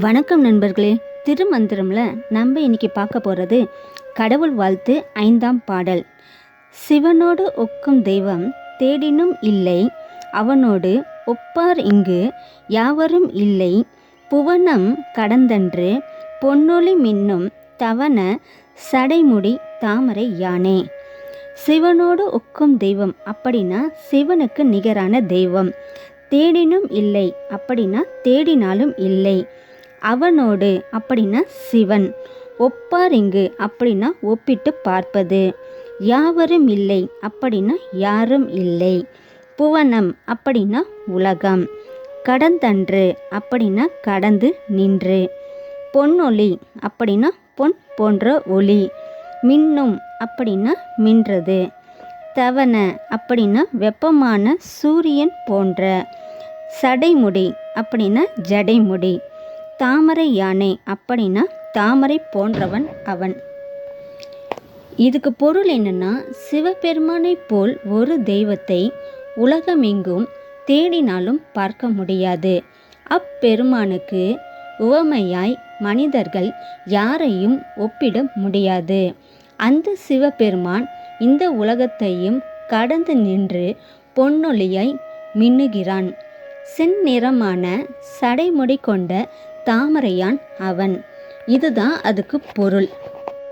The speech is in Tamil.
வணக்கம் நண்பர்களே. திருமந்திரம்ல நம்ம இன்னைக்கு பார்க்க போகிறது கடவுள் வாழ்த்து ஐந்தாம் பாடல். சிவனோடு ஒக்கும் தெய்வம் தேடினும் இல்லை. அவனோடு ஒப்பார் இங்கு யாவரும் இல்லை. புவனம் கடந்தன்று பொன்னொளி மின்னும் தவன சடைமுடி தாமரை யானே. சிவனோடு ஒக்கும் தெய்வம் அப்படின்னா சிவனுக்கு நிகரான தெய்வம். தேடினும் இல்லை அப்படின்னா தேடினாலும் இல்லை. அவனோடு அப்படின்னா சிவன். ஒப்பாரிங்கு அப்படின்னா ஒப்பிட்டு பார்ப்பது. யாவரும் இல்லை அப்படின்னா யாரும் இல்லை. புவனம் அப்படின்னா உலகம். கடந்தன்று அப்படின்னா கடந்து நின்று. பொன்னொளி அப்படின்னா பொன் போன்ற ஒளி. மின்னும் அப்படின்னா மின்றது. தவன அப்படின்னா வெப்பமான சூரியன் போன்ற. சடைமுடி அப்படின்னா ஜடைமுடி. தாமரை யானை அப்படின்னா தாமரை போன்றவன் அவன். இதுக்கு பொருள் என்னன்னா சிவபெருமானைப் போல் ஒரு தெய்வத்தை உலகமெங்கும் தேடினாலும் பார்க்க முடியாது. அப்பெருமானுக்கு உவமையாய் மனிதர்கள் யாரையும் ஒப்பிட முடியாது. அந்த சிவபெருமான் இந்த உலகத்தையும் கடந்து நின்று பொன்னொழியை மின்னுகிறான். செந்நிறமான சடைமுடி கொண்ட தாமரையான் அவன். இதுதான் அதுக்கு பொருள்.